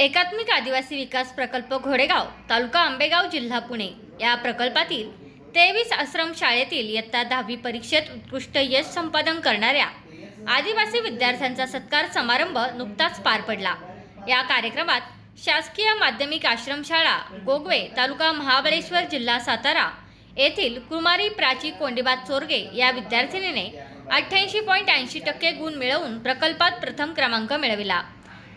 एकात्मिक आदिवासी विकास प्रकल्प घोडेगाव तालुका आंबेगाव जिल्हा पुणे. या प्रकल्पातील तेवीस आश्रम शाळेतील इयत्ता दहावी परीक्षेत उत्कृष्ट यश संपादन करणाऱ्या आदिवासी विद्यार्थ्यांचा सत्कार समारंभ नुकताच पार पडला. या कार्यक्रमात शासकीय माध्यमिक आश्रमशाळा गोगवे तालुका महाबळेश्वर जिल्हा सातारा येथील कुमारी प्राची कोंडीबा चोरगे या विद्यार्थिनीने अठ्ठ्याऐंशी पॉईंट ऐंशी टक्के गुण मिळवून प्रकल्पात प्रथम क्रमांक मिळविला.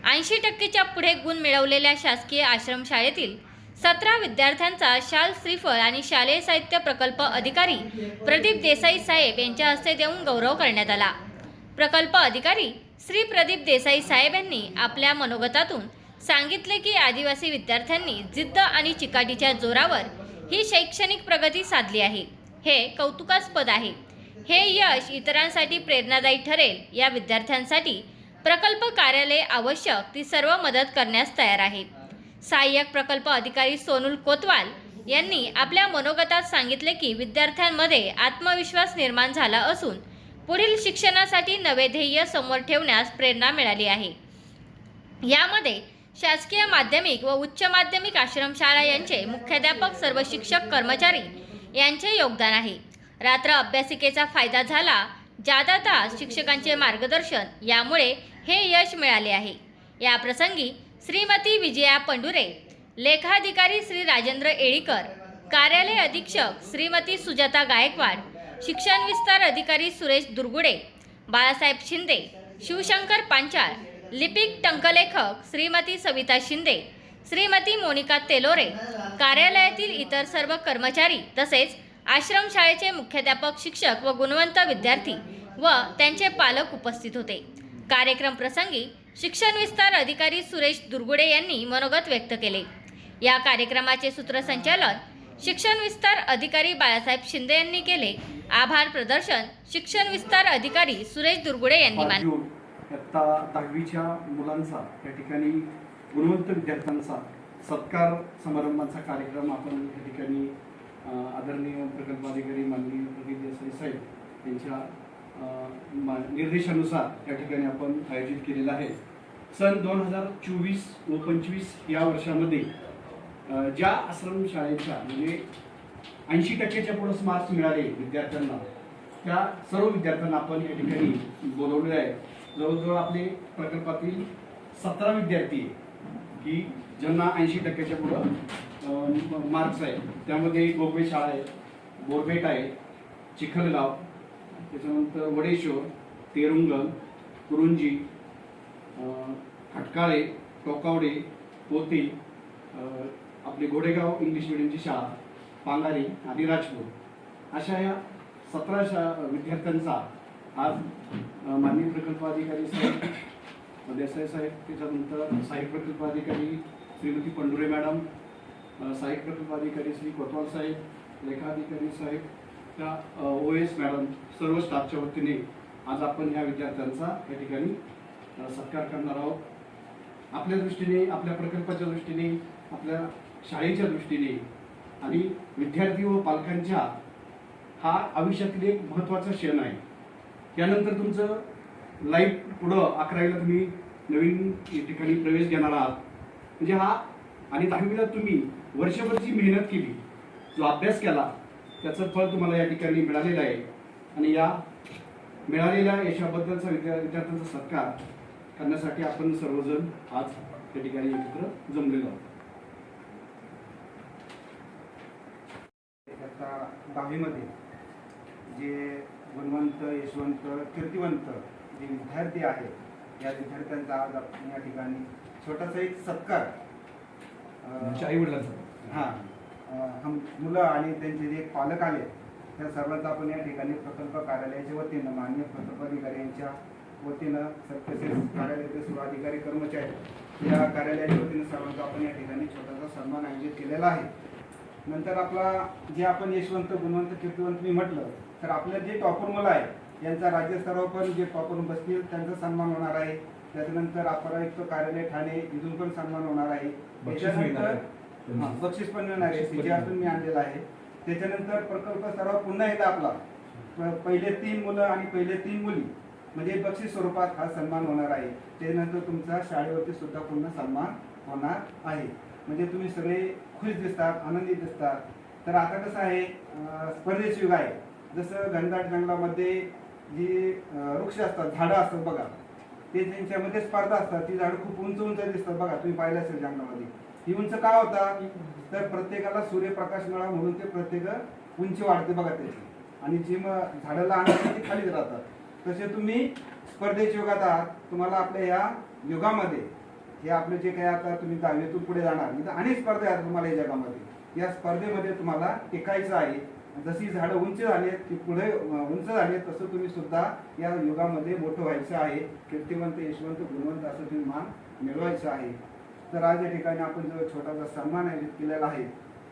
ऐंशी टक्केच्या पुढे गुण मिळवलेल्या शासकीय आश्रमशाळेतील सतरा विद्यार्थ्यांचा शाल श्रीफळ आणि शालेय साहित्य प्रकल्प अधिकारी प्रदीप देसाई साहेब यांच्या हस्ते देऊन गौरव करण्यात आला. प्रकल्प अधिकारी श्री प्रदीप देसाई साहेब यांनी आपल्या मनोगतातून सांगितले की आदिवासी विद्यार्थ्यांनी जिद्द आणि चिकाटीच्या जोरावर ही शैक्षणिक प्रगती साधली आहे. हे कौतुकास्पद आहे. हे यश इतरांसाठी प्रेरणादायी ठरेल या विद्यार्थ्यांसाठी प्रकल्प कार्यालय आवश्यक ती सर्व मदत करण्यास तयार आहे. सहाय्यक प्रकल्प अधिकारी सोनुल कोतवाल यांनी आपल्या मनोगतात सांगितले की विद्यार्थ्यांमध्ये आत्मविश्वास निर्माण झाला असून पुढील शिक्षणासाठी नवे ध्येय समोर ठेवण्यास प्रेरणा मिळाली आहे. यामध्ये शासकीय माध्यमिक व उच्च माध्यमिक आश्रमशाळा यांचे मुख्याध्यापक सर्व शिक्षक कर्मचारी यांचे योगदान आहे. रात्र अभ्यासिकेचा फायदा झाला जादा तास शिक्षकांचे मार्गदर्शन यामुळे हे यश मिळाले आहे. या प्रसंगी श्रीमती विजया पंडुरे लेखाधिकारी श्री राजेंद्र येळीकर कार्यालय अधीक्षक श्रीमती सुजाता गायकवाड शिक्षण विस्तार अधिकारी सुरेश दुर्गुडे बाळासाहेब शिंदे शिवशंकर पांचाळ लिपिक टंकलेखक श्रीमती सविता शिंदे श्रीमती मोनिका तेलोरे कार्यालयातील इतर सर्व कर्मचारी तसेच आश्रमशाळेचे मुख्याध्यापक शिक्षक व गुणवंत विद्यार्थी व त्यांचे पालक उपस्थित होते. कार्यक्रम प्रसंगी शिक्षण विस्तार अधिकारी सुरेश दुर्गुडे यांनी मनोगत व्यक्त केले. या कार्यक्रमाचे सूत्रसंचालन शिक्षण विस्तार अधिकारी बाळासाहेब शिंदे यांनी केले. आभार प्रदर्शन शिक्षण विस्तार अधिकारी सुरेश दुर्गुडे यांनी मानले. इयत्ता दहावीच्या मुलांचा या ठिकाणी गुणवंत विद्यार्थ्यांचा सत्कार समारंभाचा कार्यक्रम आपण या ठिकाणी अ, आदरणीय प्रकल्पाधिकारी माननीय प्रदीप देसाई साहेब यांच्या निर्देशानुसार या ठिकाणी आपण आयोजित केलेला आहे. सन दोन हजार चोवीस व पंचवीस या वर्षामध्ये ज्या आश्रमशाळेच्या म्हणजे ऐंशी टक्क्याच्या पुढे मार्क्स मिळाले विद्यार्थ्यांना त्या सर्व विद्यार्थ्यांना आपण या ठिकाणी बोलवलेलं आहे. जवळजवळ आपले प्रकल्पातील सतरा विद्यार्थी की ज्यांना ऐंशी टक्क्याच्या पुढं मार्क्स आहे त्यामध्ये गोगवे शाळा आहे बोरबेट आहे चिखलगाव त्याच्यानंतर वडेश्वर तेरुंगल कुरुंजी खटकाळे टोकावडे पोते आपले घोडेगाव इंग्लिश मिडियमची शाळा पांगारी आणि राजपूर. अशा या सतरा शा विद्यार्थ्यांचा आज माननीय प्रकल्प अधिकारी साहेब देसाई साहेब त्याच्यानंतर सहाय्यक प्रकल्प अधिकारी श्रीमती पंडुरे मॅडम अं, प्रकल्प अधिकारी श्री कोतवाल साहेब लेखाधिकारी साहेब त्या ओ एस मॅडम सर्व स्टाफच्या वतीने आज आपण या विद्यार्थ्यांचा या ठिकाणी सत्कार करणार आहोत. आपल्या दृष्टीने आपल्या प्रकल्पाच्या दृष्टीने आपल्या शाळेच्या दृष्टीने आणि विद्यार्थी व पालकांच्या हा आयुष्यातील एक महत्त्वाचा क्षण आहे. त्यानंतर तुमचं लाईफ पुढं अकरावीला तुम्ही नवीन या ठिकाणी प्रवेश घेणार आहात. म्हणजे हा आणि दहावीला तुम्ही वर्षभरची मेहनत केली जो अभ्यास केला त्याचं फळ तुम्हाला या ठिकाणी मिळालेलं आहे. आणि या मिळालेल्या यशाबद्दलचा विद्या विद्यार्थ्यांचा सत्कार करण्यासाठी आपण सर्वजण आज या ठिकाणी एकत्र जमलेलो आहोत. दहावीमध्ये जे गुणवंत यशवंत कीर्तिवंत जे विद्यार्थी आहेत या विद्यार्थ्यांचा आज आपण या ठिकाणी छोटासा एक सत्कार आई वडिलांचा हां. हम मुलं आणि त्यांचे जे पालक आले त्या सर्वांचा आपण या ठिकाणी प्रकल्प कार्यालयाच्या वतीनं मान्य प्रकल्प अधिकारी यांच्या वतीनं तसेच कार्यालयाचे सर्व अधिकारी कर्मचारी या कार्यालयाच्या वतीनं सर्वांचा आपण या ठिकाणी छोटासा सन्मान आयोजित केलेला आहे. नंतर आपला जे आपण यशवंत गुणवंत कीर्तिवंत मी म्हटलं तर आपलं जे टॉपर मुलं आहे यांचा राज्यस्तरावर पण जे टॉपर बसतील त्यांचा सन्मान होणार आहे. त्याच्यानंतर अपर आयुक्त कार्यालय ठाणे इथून पण सन्मान होणार आहे. त्याच्यानंतर बक्षीस पण मिळणार आहे सीजीआरतून मी आणलेला आहे. त्याच्यानंतर प्रकल्प सराव पुन्हा एकदा आपला. पहिले तीन मुलं आणि पहिले तीन मुली. म्हणजे बक्षीस स्वरूपात हा सन्मान होणार आहे. त्यानंतर तुमचा शाळेवरती सुद्धा पूर्ण सन्मान होणार आहे. म्हणजे तुम्ही सगळे खुश दिसतात आनंदी दिसतात. तर आता कसं आहे स्पर्धेचे युग आहे. जसं घनदाट जंगलामध्ये जी वृक्ष असतात झाडं असतात बघा. ते त्यांच्यामध्ये स्पर्धा असतात ती झाडं खूप उंच उंच दिसतात बघा तुम्ही पाहिलं असेल जंगलामध्ये. ही उंच का होता? तर प्रत्येकाला सूर्यप्रकाश मिळावा म्हणून ते प्रत्येक उंची वाढते बघा त्याची आणि जी मग झाडं लहान असतात ती खालीच राहतात. तसे तुम्ही स्पर्धेच्या युगात आहात. तुम्हाला आपल्या या युगामध्ये हे आपले जे काही आता तुम्ही दहावीतून पुढे जाणार तर अनेक स्पर्धा आहेत तुम्हाला या जगामध्ये. या स्पर्धेमध्ये तुम्हाला टिकायचं आहे. जशी झाडं उंच झाली आहेत ती पुढे उंच झाली आहेत तसं तुम्ही सुद्धा या युगामध्ये मोठं व्हायचं आहे. कीर्तिवंत यशवंत गुणवंत असं तुम्ही मान मिळवायचं आहे. तर आज या ठिकाणी आपण जो छोटासा सन्मान आयोजित केलेला आहे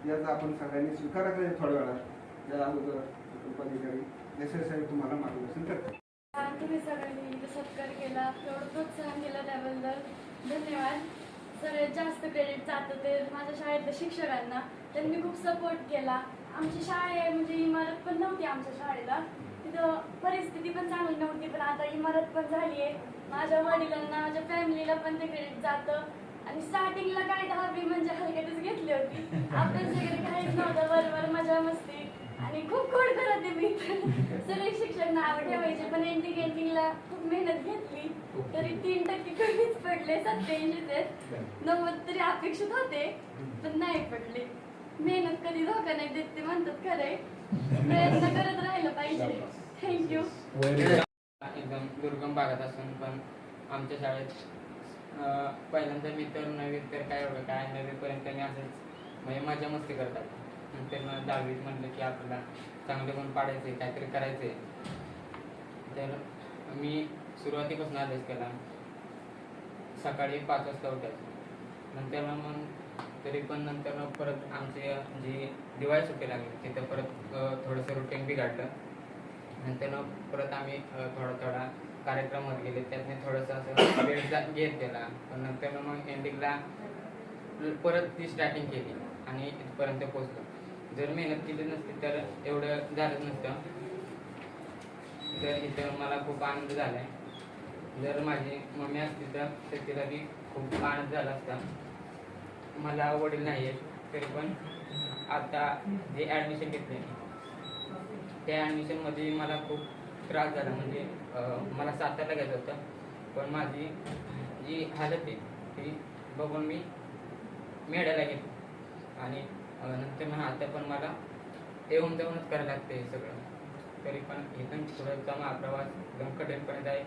याचा आपण सगळ्यांनी स्वीकार करायचा थोड्या वेळात त्या अगोदर उपअधिकारी देसाई साहेब तुम्हाला मार्गदर्शन करतात तुम्ही सगळ्यांनी इथं सत्कार केला. एवढं प्रोत्साहन केलं त्याबद्दल. धन्यवाद. सगळ्यात जास्त क्रेडिट जातं ते माझ्या शाळेतल्या शिक्षकांना. त्यांनी खूप सपोर्ट केला. आमची शाळे आहे म्हणजे इमारत पण नव्हती आमच्या शाळेला. तिथं परिस्थिती पण चांगली नव्हती पण आता इमारत पण झाली आहे. माझ्या वडिलांना माझ्या फॅमिलीला पण ते क्रेडिट जातं. आणि स्टार्टिंगला काय दहावी म्हणजे हलक्यातच घेतली होती. अभ्यास वगैरे काहीच नव्हतं बरोबर मजा मस्ती. आणि खूप खोड करत मी. सगळे शिक्षक नाव ठेवायचे पण एंडिंग एंडिंगला खूप मेहनत घेतली. तरी तीन टक्के कमीच पडले सत्याऐंशी ते नव्वद तरी अपेक्षित होते पण नाही पडले. मेहनत कधी धोका नाही देत ते म्हणतात खरंय प्रयत्न करत राहिलं पाहिजे. थँक्यू एकदम दुर्गम भागात असून पण आमच्या शाळेत पहिल्यांदा मी तर नवीन तर काय एवढं काय नववीपर्यंत मी असंच म्हणजे मजा मस्ती करतात. नंतर मग दहावीत म्हणलं की आपल्याला चांगले गुण पाडायचे काहीतरी करायचे. तर मी सुरुवातीपासून अभ्यास केला. सकाळी पाच वाजता उठायचो. नंतर मग तरी पण नंतर मग परत आमचे जी दिवाळी सुट्टी लागली तिथं परत थोडंसं रुटीन बिघडलं. नंतर मग परत आम्ही थोडा थोडा कार्यक्रमात गेले त्यातने थोडंसं असं वेळ घेत गेला. पण नंतर मग एंडिंगला परत ती स्टार्टिंग केली आणि इथपर्यंत पोहोचलो. जर मेहनत केली नसती तर एवढं झालंच नसतं. तर इथं मला खूप आनंद झाला आहे जर माझी मम्मी असती तर तर तिला बी खूप आनंद झाला असता. मला वडील नाही आहेत तरी पण आता जे ॲडमिशन घेतले त्या ॲडमिशनमध्ये मला खूप त्रास झाला. म्हणजे मला सातारला घ्यायचं होतं. पण माझी जी हालत आहे ती बघून मी मेळ्याला गेलो. आणि नंतर मग आता पण मला येऊन जाऊनच करायला लागते हे सगळं. तरी पण इथून पुढचा माझा प्रवास एकदम कठीणपर्यंत आहे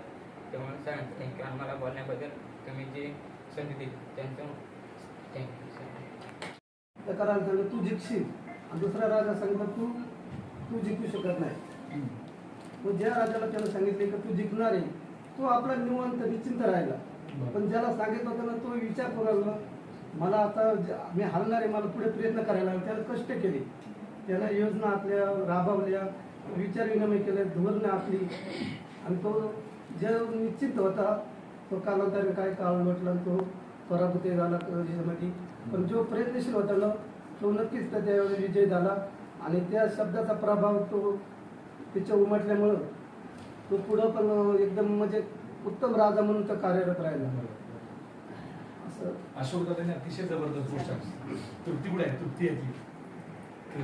त्यामुळे सगळ्यांचं थँक्यू. आणि मला बोलण्याबद्दल तुम्ही जी संधी दिली त्यांचं थँक्यू. एका राजाला तू जिंकशील आणि दुसऱ्या राजा सांगितलं तू तू जिंकू शकत नाही. मग ज्या राजाला त्यानं सांगितले की तू जिंकणार आहे तो आपला निवांत निश्चिंत राहिला. पण ज्याला सांगितलं होतं ना तो विचार करू लागला. मला आता मी हलणार आहे मला पुढे प्रयत्न करायला लागले. त्याला कष्ट केले. त्यानं योजना आपल्या राबवल्या विचार विनिमय केले धोरणं आपली. आणि तो जे निश्चित होता तो कालांतराने काय काळ म्हटला तो पराभूत झाला याच्यामध्ये पण जो प्रयत्नशील होता ना तो नक्कीच त्या त्यावेळी विजय झाला. आणि त्या शब्दाचा प्रभाव तो त्याच्या उमटल्यामुळं तो पुढं पण एकदम म्हणजे उत्तम राजा म्हणून तो कार्यरत राहिला. असं. अशोक दादाने अतिशय जबरदस्त गोष्ट तृप्ती कुठे आहे? तृप्ती आहे ती.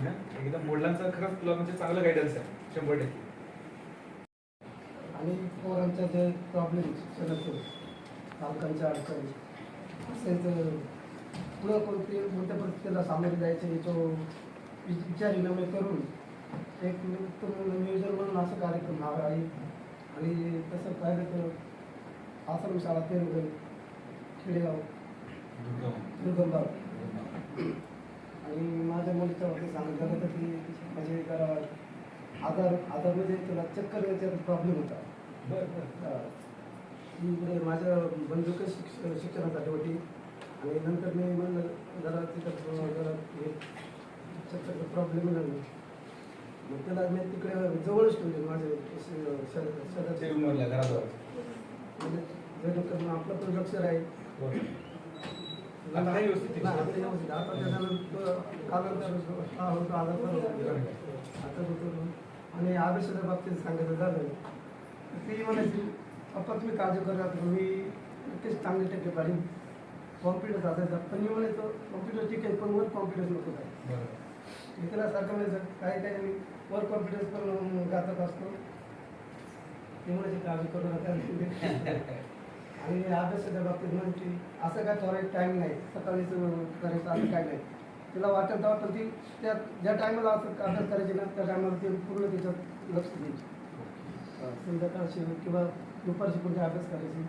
आहे एकदम वडिलांचा खरंच तुला म्हणजे चांगलं गायडन्स आहे. शंभर टक्के. आणि पोरांच्या जे प्रॉब्लेम शिक्षणाचे पालकांच्या अडचणी तसेच पुढं कोणते कोणत्या परिस्थितीला सामोरे जायचे याचो वि- विचार विनिमय करून एक उत्तम नियोजन म्हणून असं कार्यक्रम हवा आहे आणि तसं पाहिलं तर आश्रमशाळा ते खेडेगाव दुर्गमगाव. आणि माझ्या मुलीच्या बाबतीत सांगायचं झालं तर ती म्हणजे आधार आधारमध्ये तुला चक्कर प्रॉब्लेम होता. ती इकडे माझ्या बंधुक शिक्ष शिक्षणासाठी होती. आणि नंतर मी म्हणलं जरा तिथं जरा हे चक्करचा प्रॉब्लेम नाही त्याला मी तिकडे जवळच ठेवले माझे घराजवळ. म्हणजे आपलं पण लक्ष राहील. आता व्यवस्थित. नाही, आता व्यवस्थित. आता त्याच्यानंतर कालांतर हा होतो आता होतो. आणि अभ्यासाच्या बाबतीत सांगायचं झालं ती म्हणायची पप्पा तुम्ही काळजी करा मी नक्कीच चांगली टक्के पाडीन कॉन्फिडन्स असायचा पण मी म्हणायचो कॉम्प्युटर ठीक आहे पण वर कॉन्फिडन्स नको काय बरोबर मी त्याला सारखं म्हणायचं काही काही मी वर कॉन्फिडन्स पण गातात असतो. ते काळजी करू नका. आणि अभ्यासाच्या बाबतीत म्हणजे असं काय थोडा टाईम नाही. सकाळीच करायचं असं काय नाही. तिला वाटत तेव्हा पण ती त्या ज्या टायमाला असं अभ्यास करायची ना त्या टायमाला ती पूर्ण त्याच्यात लक्ष द्यायची संध्याकाळची किंवा दुपारशी कोणत्या अभ्यास करायची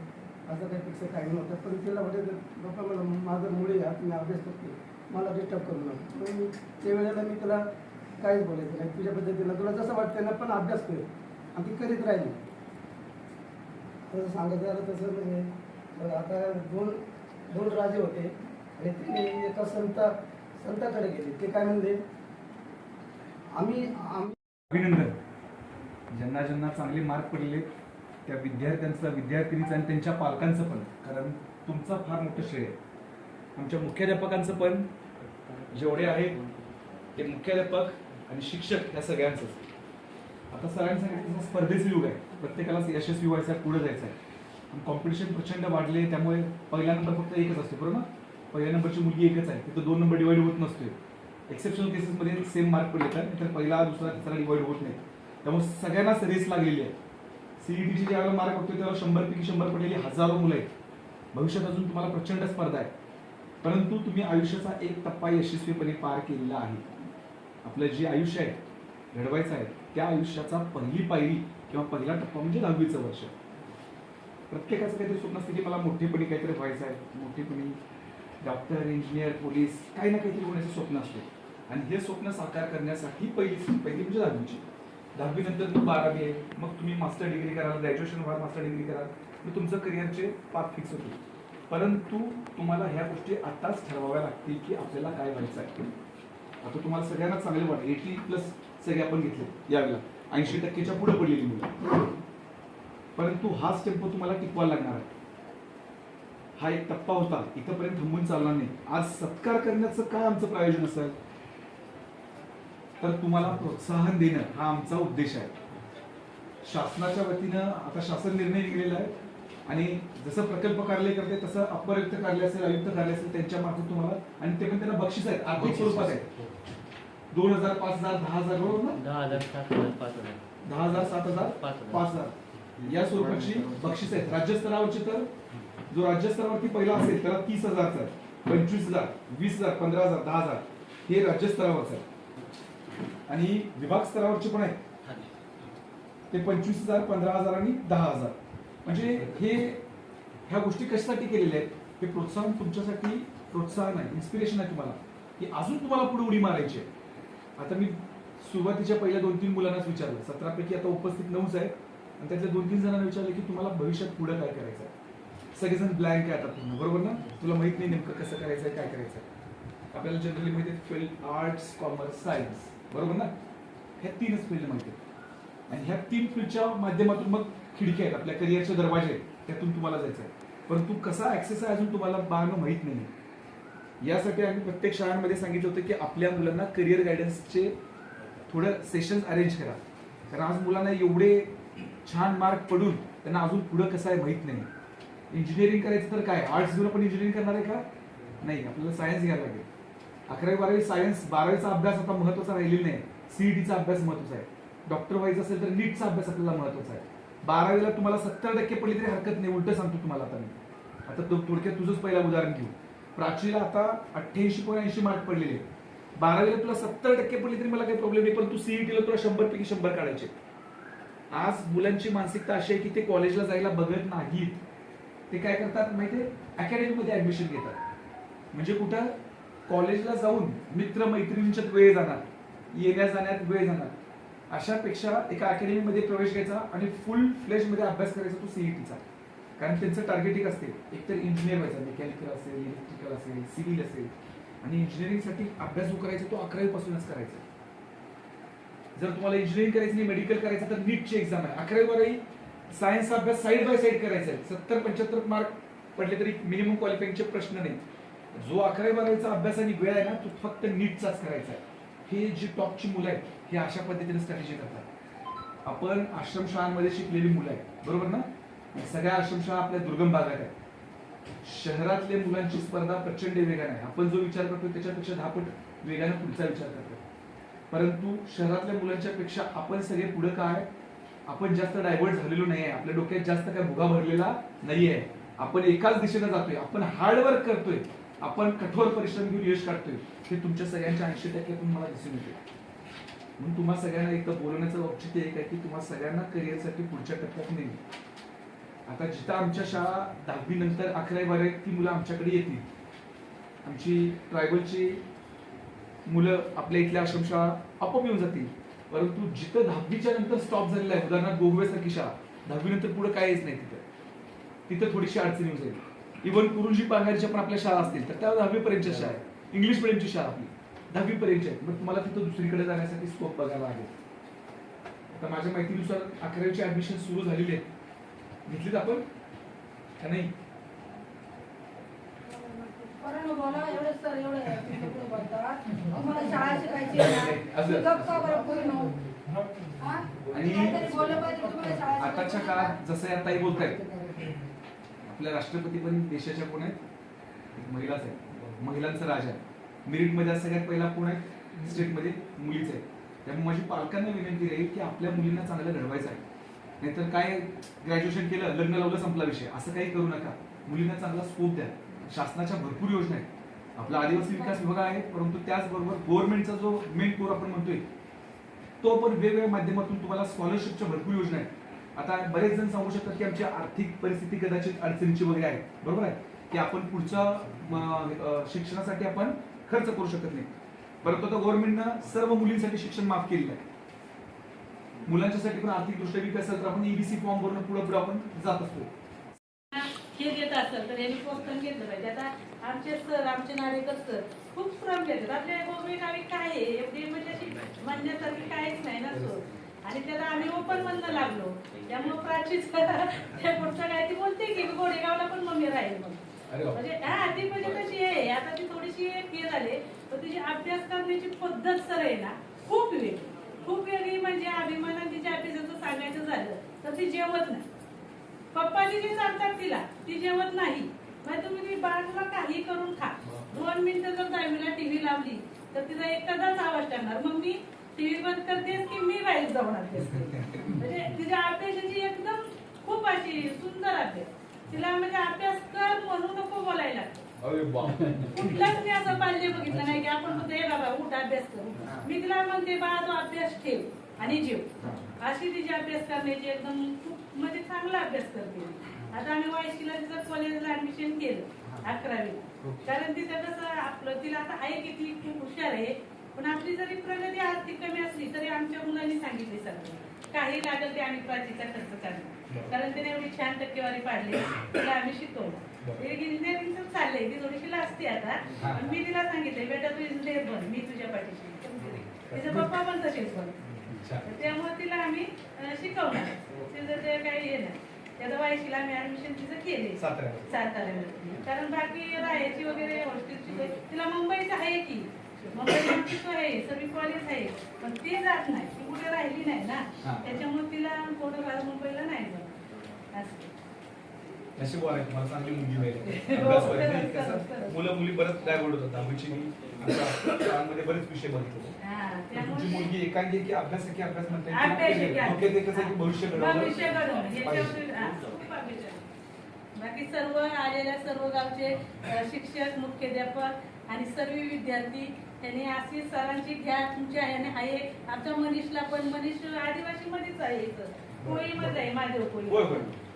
असं काही फिक्स टाईम नव्हतं. पण तिला म्हणजे बाबा मला माझं मुळे आहे मी अभ्यास करते मला डिस्टर्ब करू नका. मग मी त्यावेळेला मी तिला काहीच बोलायचं नाही. तुझ्या पद्धतीनं. तुला जसं वाटतं ना पण अभ्यास कर. आणि ती करीत राहिली. तसं सांगायचं झालं तसं म्हणजे आता दोन दोन राजे होते. आणि ते एका संत संताकडे गेले. ते काय म्हणले? आम्ही आम्ही अभिनंदन. ज्यांना ज्यांना चांगले मार्क पडले त्या विद्यार्थ्यांचं विद्यार्थिनीचं आणि त्यांच्या पालकांचं पण. कारण तुमचं फार मोठं श्रेय. आहे आमच्या मुख्याध्यापकांचं पण जेवढे आहेत ते मुख्याध्यापक आणि शिक्षक या सगळ्यांचंच. आता सरांनी सांगितलं स्पर्धेचं युग आहे. प्रत्येकाला यशस्वी व्हायचं आहे पुढे जायचं आहे आणि कॉम्पिटिशन प्रचंड वाढले त्यामुळे पहिला नंबर फक्त एकच असतो बरोबर? ना पहिल्या नंबरची मुलगी एकच आहे. तिथं दोन नंबर डिवाइड होत नसतोय. एक्सेप्शनल केसेसमध्ये सेम मार्क पडले तर तर पहिला दुसरा तिसरा डिवाइड होत नाही. त्यामुळे सगळ्यांनाच रेस लागलेली आहे. सीईटीची ज्यावेळेला मार्क बघतोय त्यावेळेला शंभर पैकी शंभर पडलेली हजारो मुलं आहेत. भविष्यात अजून तुम्हाला प्रचंड स्पर्धा आहे. परंतु तुम्ही आयुष्याचा एक टप्पा यशस्वीपणे पार केलेला आहे. आपलं जे आयुष्य आहे घडवायचं आहे त्या आयुष्याचा पहिली पायरी किंवा पहिला टप्पा म्हणजे दहावीचं वर्ष. प्रत्येकाचं काहीतरी स्वप्न असतं की मला मोठेपणी काहीतरी व्हायचं आहे. मोठेपणी डॉक्टर इंजिनियर पोलीस काही ना काहीतरी होण्याचं स्वप्न असते. आणि हे स्वप्न साकार करण्यासाठी पहिली पहिली म्हणजे दहावीची. दहावी नंतर बारावी आहे. मग तुम्ही मास्टर डिग्री कराल ग्रॅज्युएशन व्हाल मास्टर डिग्री कराल. मग तुमचं करिअरचे पाथ फिक्स होतील. परंतु तुम्हाला ह्या गोष्टी आताच ठरवाव्या लागतील की आपल्याला काय व्हायचं आहे. आता तुम्हाला सगळ्यांना चांगले वाटत एटी प्लस सगळे आपण घेतले यावेळेला. ऐंशी टक्केच्या पुढे पडलेली मुलं. परंतु हाच टेम्पो तुम्हाला टिकवायला लागणार आहे. हा एक टप्पा होता. इथंपर्यंत थांबून चालणार नाही. आज सत्कार करण्याचं काय आमचं प्रयोजन असेल? तर तुम्हाला प्रोत्साहन देणं हा आमचा उद्देश आहे. शासनाच्या वतीनं आता शासन निर्णय निघलेला आहे. आणि जसं प्रकल्प कार्यालय करते तसं अप्पर आयुक्त कार्यालय असेल आयुक्त कार्यालय असेल त्यांच्या मार्फत तुम्हाला आणि ते पण त्यांना बक्षीस आहेत आर्थिक स्वरूपात आहेत. दोन हजार पाच हजार दहा हजार बरोबर ना? दहा हजार सात हजार पाच हजार. दहा हजार सात हजार पाच हजार. या स्वरूपाची बक्षीस आहेत. राज्यस्तरावरची तर जो राज्यस्तरावरती पहिला असेल त्याला तीस हजारचा आहे. पंचवीस हजार वीस हजार पंधरा हजार दहा हजार. हे राज्यस्तरावरचं आहे. आणि विभाग स्तरावरचे पण आहेत. ते पंचवीस हजार पंधरा हजार आणि दहा हजार. म्हणजे हे ह्या गोष्टी कशासाठी केलेल्या आहेत? हे प्रोत्साहन तुमच्यासाठी प्रोत्साहन आहे इन्स्पिरेशन आहे तुम्हाला. की अजून तुम्हाला पुढे उडी मारायची आहे. आता मी सुरुवातीच्या पहिल्या दोन तीन मुलांनाच विचारलं. सतरापैकी आता उपस्थित नऊच आहे आणि त्यातल्या दोन तीन जणांना विचारलं की तुम्हाला भविष्यात पुढे काय करायचं आहे? सगळेजण ब्लँक आहे आता पूर्ण बरोबर ना? तुला माहीत नाही नेमकं कसं करायचं आहे काय करायचं आहे. आपल्याला जनरली माहिती आहे फील्ड आर्ट्स कॉमर्स सायन्स बरोबर ना? ह्या तीनच फील्ड माहिती आहेत. आणि ह्या तीन फील्डच्या माध्यमातून मग खिडक्या आहेत आपल्या करिअरचे दरवाजे आहेत त्यातून तुम्हाला जायचं आहे परंतु कसा ऍक्सेस आहे अजून तुम्हाला बाळांना माहीत नाही. यासाठी आम्ही प्रत्येक शाळांमध्ये सांगितलं होतं की आपल्या मुलांना करिअर गायडन्सचे थोडं सेशन्स अरेंज करा. कारण आज मुलांना एवढे छान मार्क पडून त्यांना अजून पुढं कसं आहे माहीत नाही. इंजिनिअरिंग करायचं तर काय? आर्ट्स घेऊन आपण इंजिनिअरिंग करणार आहे का? नाही आपल्याला सायन्स घ्यायला लागेल. अकरावी बारावी सायन्स बारावीचा अभ्यास आता महत्त्वाचा राहिलेला नाही. सीईटीचा अभ्यास महत्त्वाचा आहे. डॉक्टर व्हायचं असेल तर नीटचा अभ्यास आपल्याला महत्त्वाचा आहे. बारावीला तुम्हाला सत्तर टक्के पडली तरी हरकत नाही उलट सांगतो तुम्हाला आता मी. आता तो थोडक्यात तुझंच पहिलं उदाहरण घेऊ. प्राचीला आता अठ्ठ्याऐंशी पॉईंट ऐंशी मार्क पडलेले बारावीला तुला सत्तर टक्के पडली तरी मला काही प्रॉब्लेम नाही पण तू सीईटीला तुला शंभर पैकी शंभर काढायचे आज मुलांची मानसिकता अशी आहे की ते कॉलेजला जायला बघत नाहीत. ते काय करतात माहितीये अकॅडमीमध्ये ऍडमिशन घेतात. म्हणजे कुठं? कॉलेजला जाऊन मित्र मैत्रिणींच्यात वेळ जाणार. येण्या जाण्यात वेळ जाणार. अशापेक्षा एका अकॅडमीमध्ये प्रवेश घ्यायचा आणि फुल फ्लेशमध्ये अभ्यास करायचा तो सीईटीचा कारण त्यांचं टार्गेटिंग एक असते. एकतर इंजिनियर व्हायचा मेकॅनिकल असेल इलेक्ट्रिकल असेल सिव्हिल असेल. आणि इंजिनिअरिंगसाठी अभ्यास जो करायचा तो अकरावी पासूनच करायचा. जर तुम्हाला इंजिनिअरिंग करायचं नाही मेडिकल करायचं तर नीटची एक्झाम आहे. अकरावी बारावी सायन्सचा अभ्यास साईड बाय साईड करायचा आहे. सत्तर पंच्याहत्तर मार्क पडले तरी मिनिमम क्वालिफाईंगचे प्रश्न नाही जो अकरावी बारावीचा अभ्यास आणि वेळ आहे ना तो फक्त नीटचाच करायचा आहे. हे जी टॉपची मुलं आहेत हे अशा पद्धतीने स्ट्रॅटेजी करतात. आपण आश्रमशाळांमध्ये शिकलेली मुलं आहेत बरोबर ना? सगळ्या आश्रमशाळा आपल्या दुर्गम भागात आहेत. शहरातल्या मुलांची स्पर्धा प्रचंड वेगाने आहे. आपण जो विचार करतो त्याच्यापेक्षा धापट वेगाने पुढचा विचार करतो परंतु शहरातल्या मुलांच्या पेक्षा आपण सगळे पुढे काय आपण जास्त डायव्हर्ट झालेलो नाही आहे. आपल्या डोक्यात जास्त काय भुगा भरलेला आहे आपण एकाच दिशेने जातोय. आपण हार्डवर्क करतोय. आपण कठोर परिश्रम घेऊन यश काढतोय हे तुमच्या सगळ्यांच्या ऐंशी टक्क्यातून मला दिसून येते म्हणून तुम्हा सगळ्यांना एकदा बोलण्याचं औचित्य एक आहे की तुम्हा सगळ्यांना करिअरसाठी पुढच्या टप्प्यात नेईल आता जिथं आमच्या शाळा दहावी नंतर अकरावी बारावी ती मुलं आमच्याकडे येतील. आमची ट्रायबलची मुलं आपल्या इथल्या आश्रमशाळा आपोआप येऊन जातील. परंतु जिथं दहावीच्या नंतर स्टॉप झालेला आहे उदाहरणार्थ गोगवेसारखी शाळा दहावी नंतर पुढे काहीच नाही तिथं. तिथं थोडीशी अडचण येऊन जाईल. इव्हन कुरुंजी पांघारच्या पण आपल्या शाळा असतील तर त्या दहावी पर्यंतच्या शाळा आहे इंग्लिश मिडियमची शाळा आपली. दहावी पर्यंतच्या आहेत. मग तुम्हाला तिथं दुसरीकडे जाण्यासाठी स्कोप बघायला लागेल. आता माझ्या माहितीनुसार अकरावीची ऍडमिशन सुरू झालेली आहेत घेतलीत आपण? का नाही? आहे? आणि आताच्या काळात जसं ताई बोलतायत आपल्या राष्ट्रपती पण देशाच्या कोण आहेत. महिलाच आहे महिलांचा राजा आहे. मेरिटमध्ये सगळ्यात पहिला कोण आहे स्टेटमध्ये मुलीच आहे त्यामुळे माझी पालकांना विनंती राहील की आपल्या मुलींना चांगलं घडवायचं आहे. नाहीतर काय ग्रॅज्युएशन केलं लग्न लावलं संपला विषय. असं काही करू नका. मुलींना चांगला स्कोप द्या. शासनाच्या भरपूर योजना आहेत. आपला आदिवासी विकास विभाग आहे परंतु त्याचबरोबर गव्हर्नमेंटचा जो मेन कोर आपण म्हणतोय तो पण वेगवेगळ्या माध्यमातून तुम्हाला स्कॉलरशिपच्या भरपूर योजना आहेत. आता बरेच जण सांगू शकतात की आमची आर्थिक परिस्थिती कदाचित अडचणीची वगैरे आहे. बरोबर आहे? की आपण पुढच्या शिक्षणासाठी आपण खर्च करू शकत नाही. परंतु आता गव्हर्नमेंटनं सर्व मुलींसाठी शिक्षण माफ केलेलं आहे. मुलांच्यासाठी पण आर्थिक दृष्ट्या विकास असेल तर आपण ईबीसी फॉर्म भरून पुढे पुढे आपण जात असतो. हे देत असेल तर यांनी प्रोत्साहन घेतलं पाहिजे. आता आमचे सर आमचे नारेकर सर खूप श्रम घेतात. आपल्या गोगरी गावी काय आहे? एवढी म्हणजे अशी म्हणण्यासारखी काहीच नाही ना सर आणि त्याला आम्ही ओपन म्हणणं लागलो. त्यामुळे प्राचीच त्या पुढचं काय ती बोलते की गोडेगावला पण मम्मी राहील मग. म्हणजे हा ती म्हणजे कशी आहे? आता ती थोडीशी हे झाले. तर तिची अभ्यास करण्याची पद्धत सर आहे ना खूप वेगळी. खूप वेगळी म्हणजे अभिमानाने तिच्या अभ्यासाचं सांगायचं झालं तर ती जेवत नाही. पप्पानी जे सांगतात तिला ती जेवत नाही. मग तुम्ही बाळाला काही करून खा. दोन मिनिटं जर दहावीला टीव्ही लावली तर तिचा एखादाच आवाज टाकणार. मग मी टीव्ही बंद करतेस की मी बाहेर जाऊन म्हणजे तिच्या अभ्यासाची एकदम खूप अशी सुंदर अभ्यास तिला म्हणजे अभ्यास कर म्हणू नको बोलायला कुठलाच मी असं पाहिजे बघितलं नाही की आपण फक्त हे बाबा उठ अभ्यास कर. मी तिला म्हणते बाळा तो अभ्यास ठेव आणि जेव. अशी तिची अभ्यास करण्याची एकदम खूप म्हणजे चांगला अभ्यास करते आता आम्ही वायशीला तिचं कॉलेजला ऍडमिशन केलं अकरावी कारण तिचं कसं आपलं तिला आता आहे की ती खूप हुशार आहे. पण आपली जरी प्रगती आर्थिक कमी असली तरी आमच्या मुलांनी सांगितले सगळं. काही लागेल ते आम्ही प्राचीचा खर्च करणार. कारण तिने एवढी छान टक्केवारी पाडली. तिला आम्ही शिकवलं. इंजिनिअरिंगच चाललंय. ती थोडीशी लाजते आता. पण मी तिला सांगितलंय बेटा तू इंजिनियर बन. मी तुझ्या पाठीशी तिचे पप्पा पण तसेच बन. त्यामुळे तिला आम्ही शिकवणार. तिचं ते काही हे नाही. त्याचं वायशीला आम्ही ऍडमिशन तिचं केले साताऱ्यामध्ये. साताऱ्यामध्ये. कारण बाकी राहायची वगैरे हॉस्टेलची तिला मुंबईचं आहे की. आहे कॉलेज आहे. पण ती जात नाही ती कुठे राहिली नाही ना. त्याच्यामुळे तिला थोडं मुंबईला नाही जात असं. नशीब आहे तुम्हाला चांगली मुलगी मिळेल हो. मुलं मुली बरंच होतात शाळांमध्ये बरेच विषय तुमची मुलगी एकांगी की अभ्यास की अभ्यास म्हणते? ते कसं की भविष्य घडवलं. बाकी सर्व आलेल्या सर्व गावचे शिक्षक मुख्याध्यापक आणि सर्व विद्यार्थी त्यांनी अशी सरांची घ्या तुमच्या ह्याने आहे. आमच्या मनीषला पण मनीष आदिवासी मध्येच आहे इथं. कोळीमध्ये आहे माझ्या कोळी.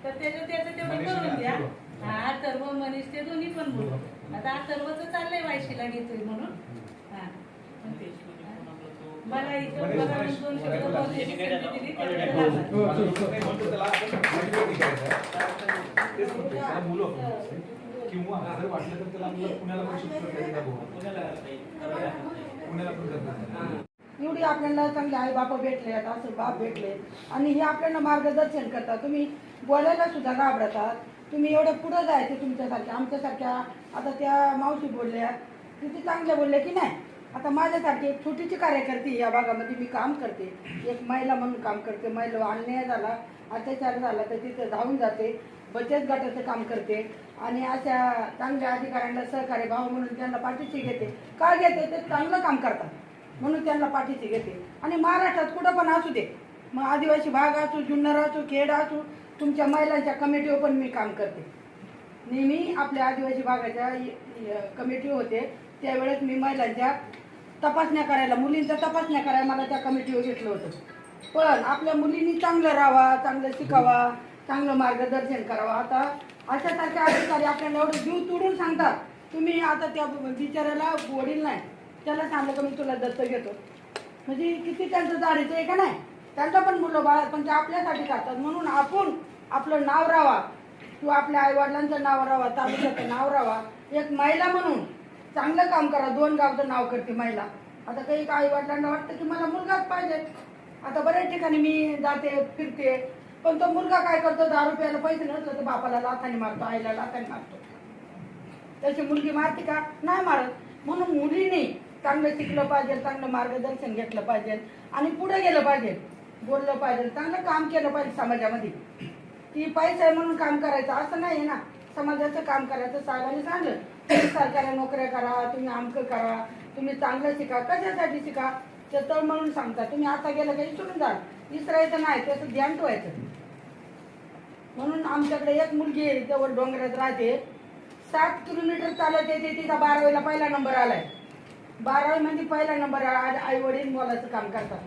तर त्याचं त्याचं तेवढं मनीष करून द्या. हा अथर्व मनीष ते दोन्ही पण बोलू. आता अथर्वचं चाललंय वायशीला घेतोय म्हणून. हा. पण ते. मला इथं दोन शब्द दिली किंवा जर वाटलं तर त्याला आपल्याला पुण्याला पण शिफ्ट करता येईल का भाऊ? पुण्याला पण करता येईल. एवढी आपल्याला चांगले आई बाप भेटले असं बाप भेटले. आणि हे आपल्याला मार्गदर्शन करतात. तुम्ही बोलायला सुद्धा घाबरतात. तुम्ही एवढं पुढं जायचं तुमच्यासारख्या आमच्यासारख्या. आता त्या मावशी बोलल्या किती चांगल्या बोलल्या की नाही? आता माझ्यासारखी एक छोटीशी कार्यकर्ती या भागामध्ये मी काम करते. एक महिला म्हणून काम करते. महिला अन्याय झाला अत्याचार झाला तर तिथे धावून जाते. बचत गटाचं काम करते आणि अशा चांगल्या अधिकाऱ्यांना सहकार्य भाव म्हणून त्यांना पाठीशी घेते. का घेते? ते चांगलं काम करतात म्हणून त्यांना पाठीशी घेते. आणि महाराष्ट्रात कुठं पण असू दे. मग आदिवासी भाग असू जुन्नर असू खेड असू तुमच्या महिलांच्या कमिटीवर पण मी काम करते. नेहमी आपल्या आदिवासी भागाच्या कमिटी होते. त्यावेळेस मी महिलांच्या तपासण्या करायला मुलींच्या तपासण्या करायला मला त्या कमिटीवर घेतलं होतं. पण आपल्या मुलींनी चांगलं राहावा चांगलं शिकावा. चांगलं मार्गदर्शन करावं. आता अशासारखे अधिकारी आपल्याला एवढं जीव तोडून सांगतात. तुम्ही आता त्या बिचाऱ्याला वडील नाही. त्याला सांगलं का मी तुला दत्त घेतो. म्हणजे किती त्यांचं जाडीचं आहे का नाही? त्यांचं पण मुलं बाळ पण ते आपल्यासाठी करतात. म्हणून आपण आपलं नाव राहावा किंवा आपल्या आईवडिलांचं नाव राहावा तालुक्याचं नाव राहावा एक महिला म्हणून चांगलं काम करा. दोन गावचं नाव करते महिला. आता काही आईवडिलांना वाटतं की मला मुलगाच पाहिजे. आता बऱ्याच ठिकाणी मी जाते फिरते. पण तो मुलगा काय करतो दहा रुपयाला पैसे नसलं तर बापाला लाथाने मारतो आईला लाथाने मारतो. तशी मुलगी मारते का? नाही मारत. म्हणून मुलीने चांगलं शिकलं पाहिजे चांगलं मार्गदर्शन घेतलं पाहिजे आणि पुढे गेलं पाहिजे. बोललं पाहिजे चांगलं काम केलं पाहिजे समाजामध्ये. ती पैसा आहे म्हणून काम करायचं असं नाही ना. समाजाचं काम करायचं साहेबांनी सांगलं. तुम्ही सरकारी नोकऱ्या करा तुम्ही आमकं करा तुम्ही चांगलं शिका कशासाठी शिका? ते तळ म्हणून सांगता तुम्ही आता गेलं काही सोडून जा. विसरायचं नाही त्याचं ध्यान ठेवायचं. म्हणून आमच्याकडे एक मुलगी आहे जवळ डोंगरात राहते. सात किलोमीटर चालत येते तिचा बारावीला पहिला नंबर आलाय. बारावी मध्ये पहिला नंबर आई वडील मुलाचं काम करतात.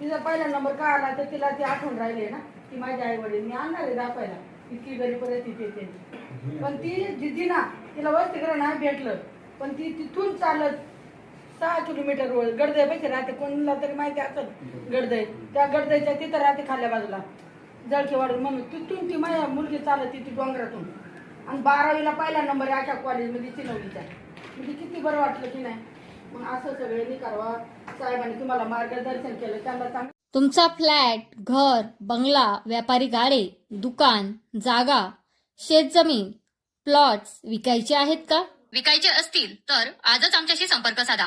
तिचा पहिला नंबर का आला तर तिला ती आठवण राहिली ना. ती माझी आई वडील मी आणणार आहे दाखवायला. इतकी गरीब परिस्थिती येते पण ती जिद्दी ना तिला वस्तीकरण नाही भेटलं. पण ती तिथून चालत सहा किलोमीटर वर गडदय पैसे राहते कोणाला तरी माहिती असत गडदय त्या गडदयच्या तिथं राहते खाल्या बाजूला जळखेवाडून म्हणून तिथून ती माझ्या मुलगी चालत ती डोंगरातून. आणि बारावीला पहिला नंबर आहे अशा कॉलेजमध्ये चिनवलीच्या म्हणजे किती बरं वाटलं की नाही? मग असं सगळ्यांनी करावा. साहेबांनी तुम्हाला मार्गदर्शन केलं त्यांना चांगलं तुमचा फ्लॅट घर बंगला व्यापारी गाडे दुकान जागा शेतजमीन प्लॉट्स विकायचे आहेत का? विकायचे असतील तर आजच आमच्याशी संपर्क साधा.